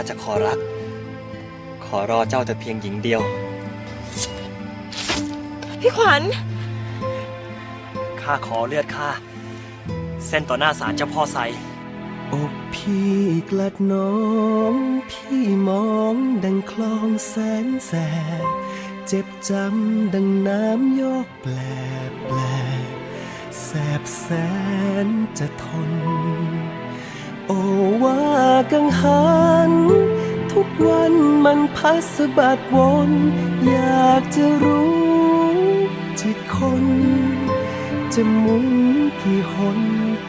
าจะขอรัก ขอรอเจ้าแต่เพียงหญิงเดียว พี่ขวัญ ข้าขอเลือดข้า เส้นต่อหน้าศาลเจ้าพ่อไซอกพี่กลัดน้อง พี่มองดังคลองแสนแสบ เจ็บจำดังน้ำยอกแปลบแปลบแสบแสนจะทน โอว่ากังหัน ทุกวันมันพัดสะบัดวน อยากจะรู้ จิตคน จะหมุนกี่หน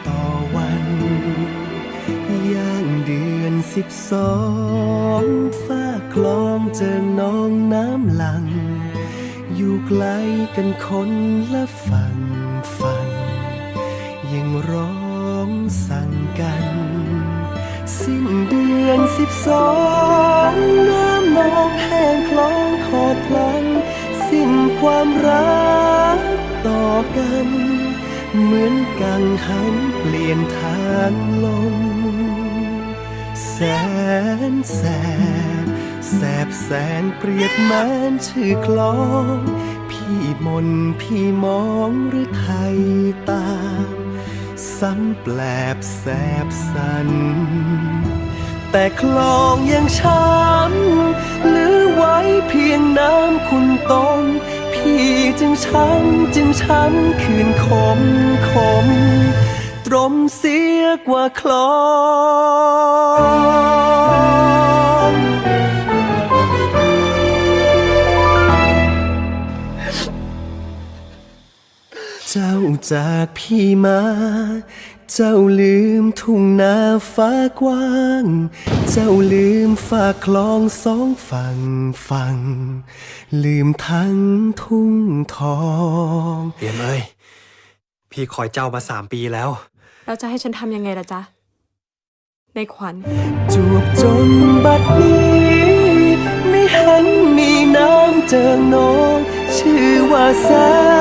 ต่อวันย่างเดือนสิบสองฝ้าคลองเจอน้องน้ำหลัง อยู่ไกลกันคนละฝั่งฝั่งยังร้อง สิบสองน้ำนองแห้งคลองขอพลัน สิ้นความรักต่อกัน เหมือนกังหันเปลี่ยนทางลมแสนแสบแสบแสนเปรียบเหมือนชื่อคลอง พี่มนพี่มองหรือไทยตาม ซ้ำแปลบแสบสัน แต่คลองยังช้ำเหลือไว้เพียงน้ำคุณตนพี่จึงช้ำจึงช้ำคืนคมคมตรมเสียกว่าคลอง เจ้าจากพี่มา เจ้าลืมทุ่งนาฟ้ากว้าง เจ้าลืมฝากคลองสองฝั่งฝั่ง ลืมทั้งทุ่งทองเอี่ยมเอ้ย พี่คอยเจ้ามาสามปีแล้ว เราจะให้ฉันทำยังไงล่ะจ๊ะ ในขวัญ จวบจนบัดนี้ ไม่หันมีน้ำเจอน้อง ชื่อว่าแสน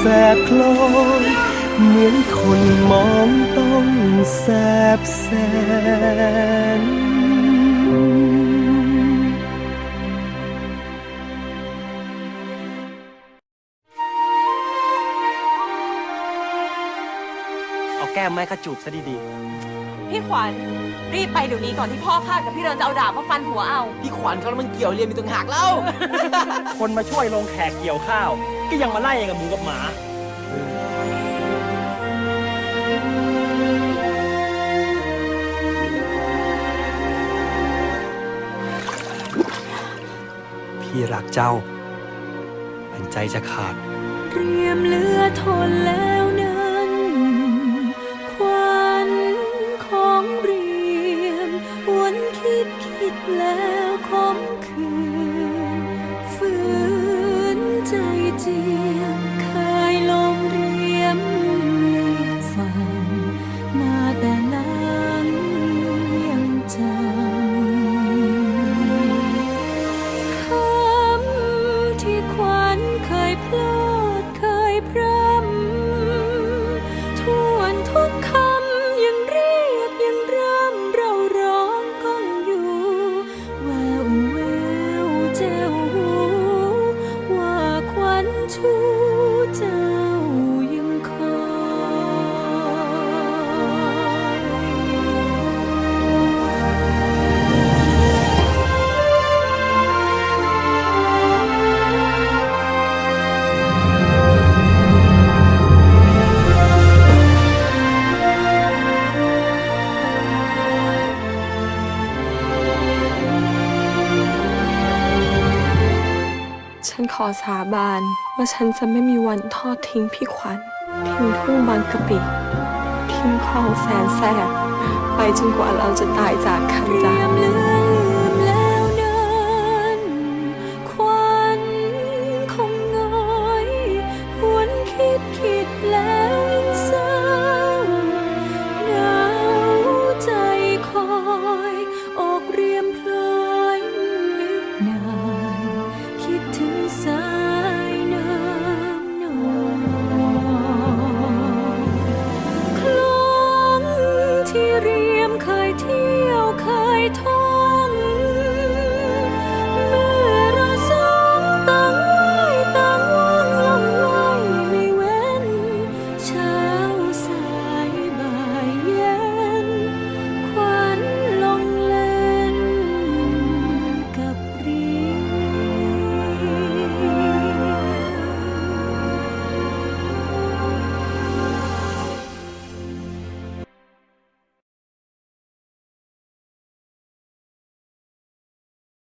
แสบคลอยเหมือนคนมองต้องแสบแสนเอาแก้มไม้ข้าจูบซะดี พี่ขวัญรีบไปเดี๋ยวนี้ก่อนที่พ่อข้ากับพี่เรินจะเอาดาบมาฟันหัวเอา พี่ขวัญเขาแล้วมันเกี่ยวเรียนมีต่างหากแล้วๆคนมาช่วยลงแขกเกี่ยวข้าว ก็ยังมาไล่กับหมูกับหมา พี่รักเจ้ามันใจจะขาดเรียมเหลือทนแล้ว คิดคิดแล้วคมคืนฝืนใจเจียมเคยลงเรียมเลือกฝัน มาแต่นั้นยังจำคำที่ขวัญเคยพลาดเคยพร่ำ ฉันขอสาบานว่าฉันจะไม่มีวันทอดทิ้งพี่ขวัญ ทิ้งทุ่งบางกะปิ ทิ้งคลองแสนแสบ ไปจนกว่าเราจะตายจากกันจ้ะ